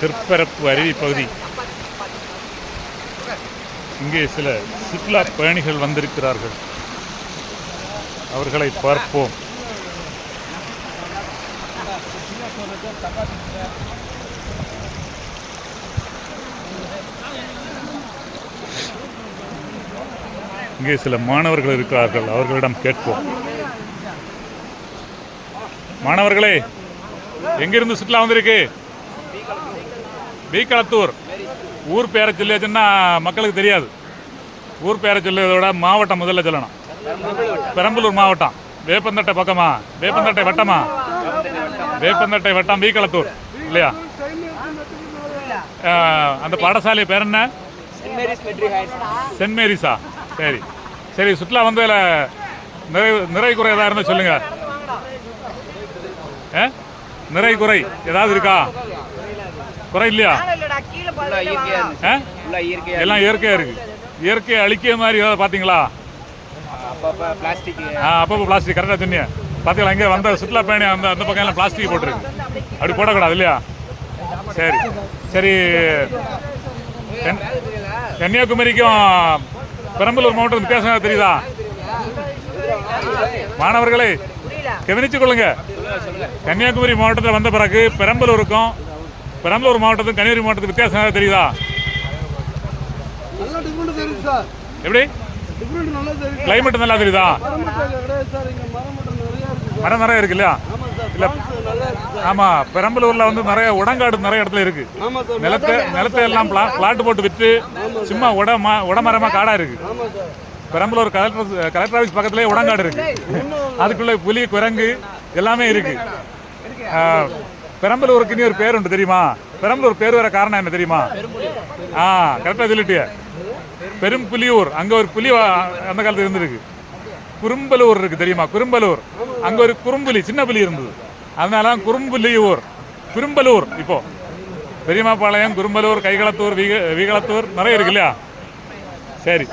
திருப்பரப்பு அருவி பகுதி. இங்கே சில சுற்றுலா பயணிகள் வந்திருக்கிறார்கள். அவர்களை பார்ப்போம். இங்கே சில மாணவர்கள் இருக்கிறார்கள். அவர்களிடம் கேட்போம். மாணவர்களே எங்கிருந்து சுற்றுலா வந்திருக்கு? பீக்களத்தூர் ஊர் பேரை சொல்லியாச்சுன்னா மக்களுக்கு தெரியாது. ஊர் பேரை சொல்லியதோட மாவட்டம் முதல்ல சொல்லணும். பெரம்பலூர் மாவட்டம். வேப்பந்தட்டை பக்கமா? வேப்பந்தட்டை வட்டமா? வேப்பந்தட்டை வட்டம் பீக்களத்தூர் இல்லையா? அந்த பாடசாலை பேர் என்ன? சென்ட் மேரிஸா? சரி. சரி சுற்றுலா வந்து நிறை நிறை குறை ஏதாவது இருந்தால் சொல்லுங்க. ஆ? நிறை குறை ஏதாவது இருக்கா? குறை இல்லையா? எல்லாம் இயற்கையாக இருக்கு. இயற்கையை அழிக்கிற மாதிரி ஏதாவது பார்த்தீங்களா? அப்பப்போ பிளாஸ்டிக் ஆ அப்பப்போ பிளாஸ்டிக் கரெக்டாக சொன்னீங்க. பார்த்தீங்களா இங்கே வந்த சுற்றுலா பயணி அந்த அந்த பக்கம் எல்லாம் பிளாஸ்டிக் போட்டுருக்கு. அப்படி போடக்கூடாது இல்லையா? சரி. சரி. கன்- கன்னியாகுமரிக்கும் பெரம்பலூர் மாவட்டம் வித்தியாசம் தெரியுதா? மாணவர்களே கவனிச்சு கொள்ளுங்க. கன்னியாகுமரி மாவட்டத்தில் வந்த பிறகு பெரம்பலூருக்கும் பெரம்பலூர் மாவட்டத்துக்கும் கன்னியாகுமரி மாவட்டத்துக்கு வித்தியாசம் தெரியுதா? எப்படி? கிளைமேட் நல்லா தெரியுதா. மரம் நிறையா இருக்கு இல்லையா ஆமாம் இல்ல. plants நல்லா இருக்கு சார். ஆமா பெரம்பலூர்ல வந்து நிறைய உடங்காடு நிறைய இடத்துல இருக்கு. ஆமாம் நிலத்தை நிலத்தை எல்லாம் பிளா பிளாட் போட்டு விற்று சும்மா உடமா உடமரமா காடா இருக்கு. ஆமாம் பெரம்பலூர் கலெக்டர் கலெக்டர் ஆஃபீஸ் பக்கத்துலேயே உடங்காடு இருக்கு. அதுக்குள்ள புலி குரங்கு எல்லாமே இருக்கு. பெரம்பலூருக்கு இனி ஒரு பேர் உண்டு தெரியுமா? பெரம்பலூர் பேர் வர காரணம் என்ன தெரியுமா? ஆ கரெக்டாக சொல்லிட்டு பெரும் புலியூர் அங்க ஒரு புலி அந்த காலத்துல இருந்திருக்கு. குறும்பலூர் இருக்கு தெரியுமா? குறும்பலூர். அங்க ஒரு குறும்புலி சின்ன புலி இருந்தது. அதனால தான் குறும்புலியூர். குறும்பலூர் இப்போ. பெரியமாப்பாளையம் குறும்பலூர் கைகளத்தூர் வீக வீகளத்தூர் நிறைய இருக்கு இல்லையா? சரி.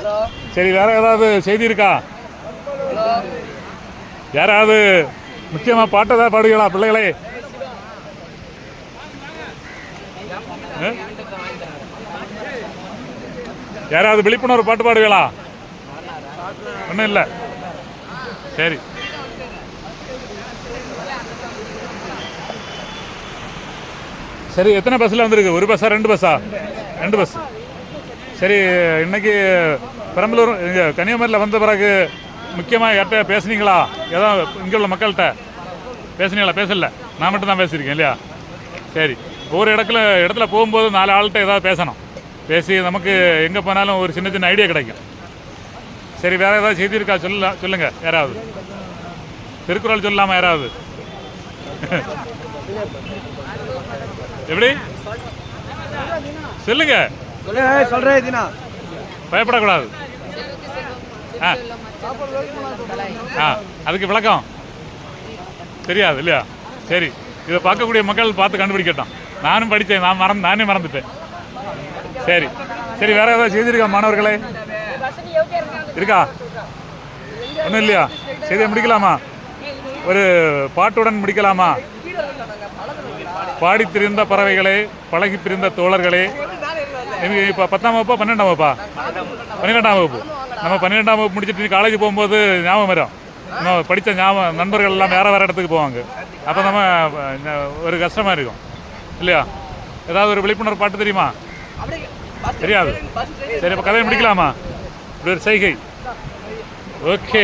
சரி வேற ஏதாவது செய்தி இருக்கா? யாராவது முக்கியமா பாட்டு ஏதாவது பாடுவீங்களா பிள்ளைகளே ஆ? யாராவது விழிப்புணர்வு பாட்டு பாடுவீங்களா? ஒன்றும் இல்லை. சரி. சரி எத்தனை பஸ்ஸில் வந்திருக்கு? ஒரு பஸ்ஸா ரெண்டு பஸ்ஸா ரெண்டு பஸ் சரி இன்னைக்கு பெரம்பலூர் இங்கே கன்னியாகுமரியில் வந்த பிறகு முக்கியமாக யார்கிட்ட பேசுனீங்களா? ஏதோ இங்கே உள்ள மக்கள்கிட்ட. பேசுனீங்களா? பேசல. நான் மட்டும் தான் பேசியிருக்கேன் இல்லையா? சரி. ஒவ்வொரு இடத்துல இடத்துல போகும்போது நாலு ஆள்கிட்ட ஏதாவது பேசணும். பேசி நமக்கு எங்கே போனாலும் ஒரு சின்ன சின்ன ஐடியா கிடைக்கும். சரி வேற ஏதாவது செய்தி இருக்கா சொல்ல சொல்லுங்க யாராவது. திருக்குறள் சொல்லலாமா யாராவது? எப்படி? சொல்லுங்க. பயப்படக்கூடாது. ஆ. ஆ அதுக்கு விளக்கம். தெரியாது இல்லையா? சரி இதை பார்க்கக்கூடிய மக்கள் பார்த்து கண்டுபிடிக்கட்டும். நானும் படித்தேன் நான் மறந்து நானே மறந்துட்டேன். சரி சரி வேற ஏதாவது செய்திருக்கா மாணவர்களே? இருக்கா? ஒன்றும் இல்லையா? செய்தியை முடிக்கலாமா? ஒரு பாட்டுடன் முடிக்கலாமா? பாடி திரிந்த பறவைகளே பழகி பிரிந்த தோழர்களே. எனக்கு இப்போ பத்தாம் வகுப்பா பன்னெண்டாம் வகுப்பா? பன்னிரெண்டாம் வகுப்பு. நம்ம பன்னிரெண்டாம் வகுப்பு முடிச்சுட்டு காலேஜ் போகும்போது ஞாபகம் வரும். நம்ம படித்த ஞாபகம் நண்பர்கள் எல்லாம் வேறு வேறு இடத்துக்கு போவாங்க. அப்போ நம்ம ஒரு கஷ்டமாக இருக்கும். இல்லையா ஏதாவது ஒரு விழிப்புணர்வு பாட்டு தெரியுமா தெரியாது சரி இப்போ கதையை முடிக்கலாமா இப்படி ஒரு செய்கை ஓகே